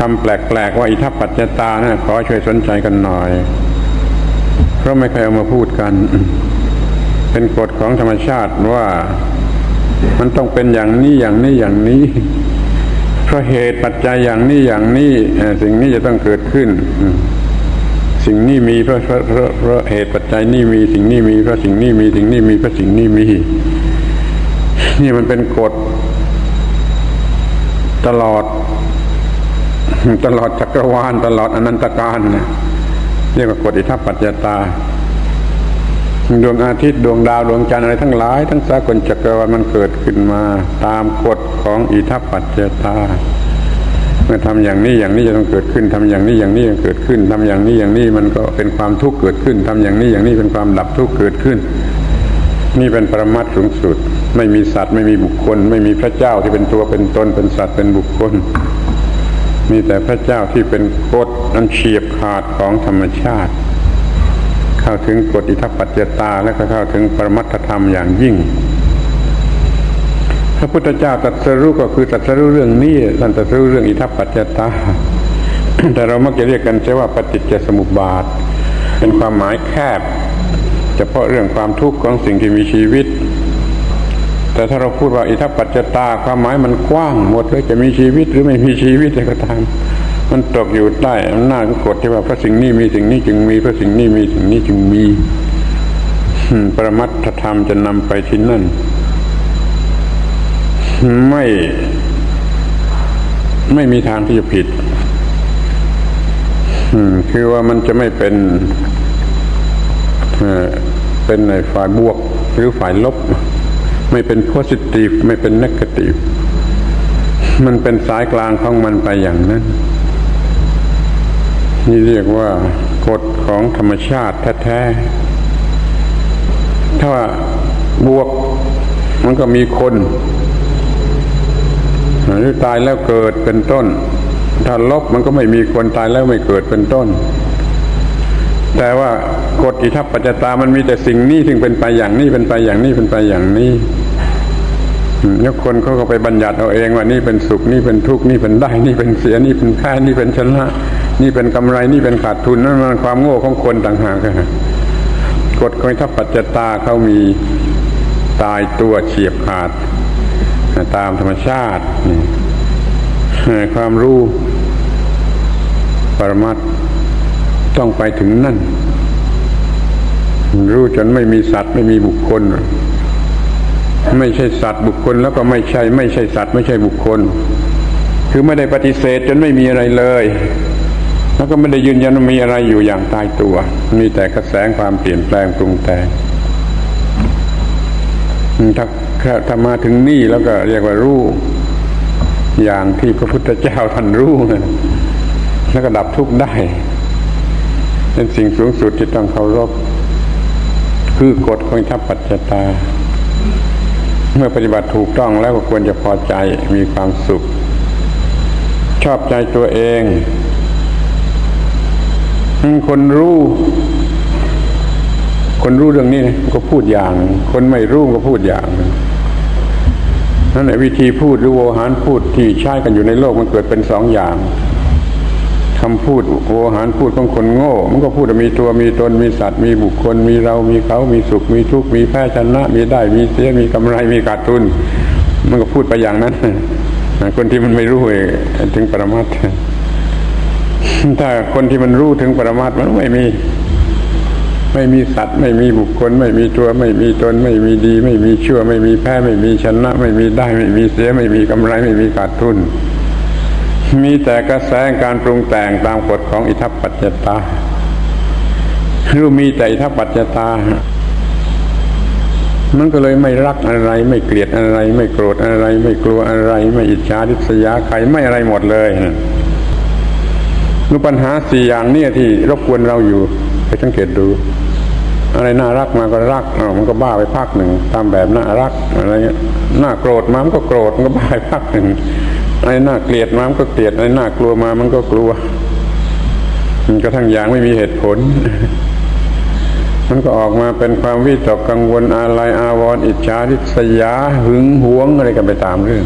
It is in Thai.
คำแปลกๆว่าอิทัปปัจจตานะขอช่วยสนใจกันหน่อย เพราะไม่เคยเอามาพูดกัน เป็นกฎของธรรมชาติว่ามันต้องเป็นอย่างนี้อย่างนี้อย่างนี้เพราะเหตุปัจจัยอย่างนี้อย่างนี้สิ่งนี้จะต้องเกิดขึ้น สิ่งนี้มีเพราะเพราะเพราะเพราะเหตุปัจจัยนี้มีสิ่งนี้มีเพราะสิ่งนี้มีสิ่งนี้มีเพราะสิ่งนี้มี นี่มันเป็นกฎตลอด ตลอดจักรวาลตลอดอนันตการเนี่ยเรียกว่ากฎอิทัปปัจจตา ดวงอาทิตย์ดวงดาวดวงจันทร์อะไรทั้งหลาย ทั้งสากลจักรวาลมันเกิดขึ้นมา ตามกฎของอิทัปปัจจตา เมื่อทำอย่างนี้อย่างนี้จะต้องเกิดขึ้นทำอย่างนี้อย่างนี้จะเกิดขึ้นทำอย่างนี้อย่างนี้มันก็เป็นความทุกข์เกิดขึ้นทำอย่างนี้อย่างนี้เป็นความดับทุกข์เกิดขึ้น นี่เป็นปรมัตถ์สูงสุด ไม่มีสัตว์ไม่มีบุคคล ไม่มีพระเจ้าที่เป็นตัวเป็นตนเป็นสัตว์เป็นบุคคล มีแต่พระเจ้าที่เป็นกฎอันเฉียบขาดของธรรมชาติ เข้าถึงกฎอิทัปปัจจตาและก็เข้าถึงปรมัตถธรรมอย่างยิ่ง พระพุทธเจ้าตรัสรู้ก็คือตรัสรู้เรื่องนี้ท่านตรัสรู้เรื่องอิทัปปัจจตา แต่เรามักจะเรียกกันใช่ว่าปฏิจจสมุปบาท เป็นความหมายแคบ เฉพาะเรื่องความทุกข์ของสิ่งที่มีชีวิต แต่ถ้าเราพูดว่าอิทัปปัจจตาความหมายมันกว้างหมดเลยจะมีชีวิตหรือไม่มีชีวิตอะไรก็ตามมันตกอยู่ใต้อำนาจของกฎที่ว่าพระสิ่งนี้มีสิ่งนี้จึงมีพระสิ่งนี้มีสิ่งนี้จึงมีปรมัตถธรรมจะนำไปที่นั่น ไม่ ไม่มีทางที่จะผิดคือว่ามันจะไม่เป็นเป็นในฝ่ายบวกหรือฝ่ายลบ ไม่เป็น positive ไม่เป็น negative มันเป็นสายกลางของมันไปอย่างนั้น นี่เรียกว่ากฎของธรรมชาติแท้ๆ ถ้าบวกมันก็มีคน หรือตายแล้วเกิดเป็นต้น ถ้าลบมันก็ไม่มีคนตายแล้วไม่เกิดเป็นต้น แต่ว่ากฎอิทัปปัจจตามันมีแต่สิ่งนี้ถึงเป็นไปอย่างนี้เป็นไปอย่างนี้เป็นไปอย่างนี้แล้วคนเขาก็ไปบัญญัติเอาเองว่านี่เป็นสุขนี่เป็นทุกข์นี่เป็นได้นี่เป็นเสียนี่เป็นแพ้นี่เป็นชนะนี่เป็นกำไรนี่เป็นขาดทุนนั่นมันความโง่ของคนต่างหากกฎของอิทัปปัจจตาเขามีตายตัวเฉียบขาด ตามธรรมชาติความรู้ปรมัตถ์ ต้องไปถึงนั่น รู้จนไม่มีสัตว์ไม่มีบุคคล ไม่ใช่สัตว์บุคคลแล้วก็ไม่ใช่ ไม่ใช่สัตว์ ไม่ใช่บุคคล คือไม่ได้ปฏิเสธจนไม่มีอะไรเลย แล้วก็ไม่ได้ยืนยันว่ามีอะไรอยู่อย่างตายตัว มีแต่กระแสความเปลี่ยนแปลงปรุงแต่งถ้าถ้ามาถึงนี่แล้วก็เรียกว่ารู้อย่างที่พระพุทธเจ้าท่านรู้นะแล้วก็ดับทุกข์ได้ เป็นสิ่งสูงสุดที่ต้องเคารพ คือกฎของทัพปัจจตา เมื่อปฏิบัติถูกต้องแล้วก็ควรจะพอใจมีความสุข ชอบใจตัวเองคนรู้ คนรู้เรื่องนี้ก็พูดอย่าง คนไม่รู้ก็พูดอย่างนั่นแหละวิธีพูดหรือโวหารพูดที่ใช้กันอยู่ในโลกมันเกิดเป็นสองอย่าง คำพูดโวหารพูดของคนโง่ มันก็พูดว่ามีตัวมีตนมีสัตว์ มีบุคคล มีเรา มีเขา มีสุข มีทุกข์ มีแพ้ชนะ มีได้ มีเสีย มีกำไร มีขาดทุน มันก็พูดไปอย่างนั้น คนที่มันไม่รู้ถึงปรมัตถ์ถ้าคนที่มันรู้ถึงปรมัตถ์มันไม่มี ไม่มีสัตว์ ไม่มีบุคคล ไม่มีตัว ไม่มีตน ไม่มีดี ไม่มีชั่ว ไม่มีแพ้ ไม่มีชนะ ไม่มีได้ ไม่มีเสีย ไม่มีกำไร ไม่มีขาดทุน มีแต่กระแสการปรุงแต่งตามกฎของอิทัปปัจจตารู้มีแต่อิทัปปัจจตา มันก็เลยไม่รักอะไร ไม่เกลียดอะไร ไม่โกรธอะไร ไม่กลัวอะไร ไม่อิจฉาริษยาใครไม่อะไรหมดเลยรู้ปัญหาสี่อย่างนี่ที่รบกวนเราอยู่ไปสังเกตดู อะไรน่ารักมาก็รักอ้าวมันก็บ้าไปพักหนึ่งตามแบบน่ารักอะไรเงี้ยน่าโกรธมามันก็โกรธมันก็บ้าไปพักหนึ่ง อะไรน่าเกลียดมามันก็เกลียดอะไรน่ากลัวมามันก็กลัว มันก็ทั้งอย่างไม่มีเหตุผล มันก็ออกมาเป็นความวิตกกังวลอะไรอาวรณ์อิจฉาทิษยาหึงหวงอะไรกันไปตามเรื่อง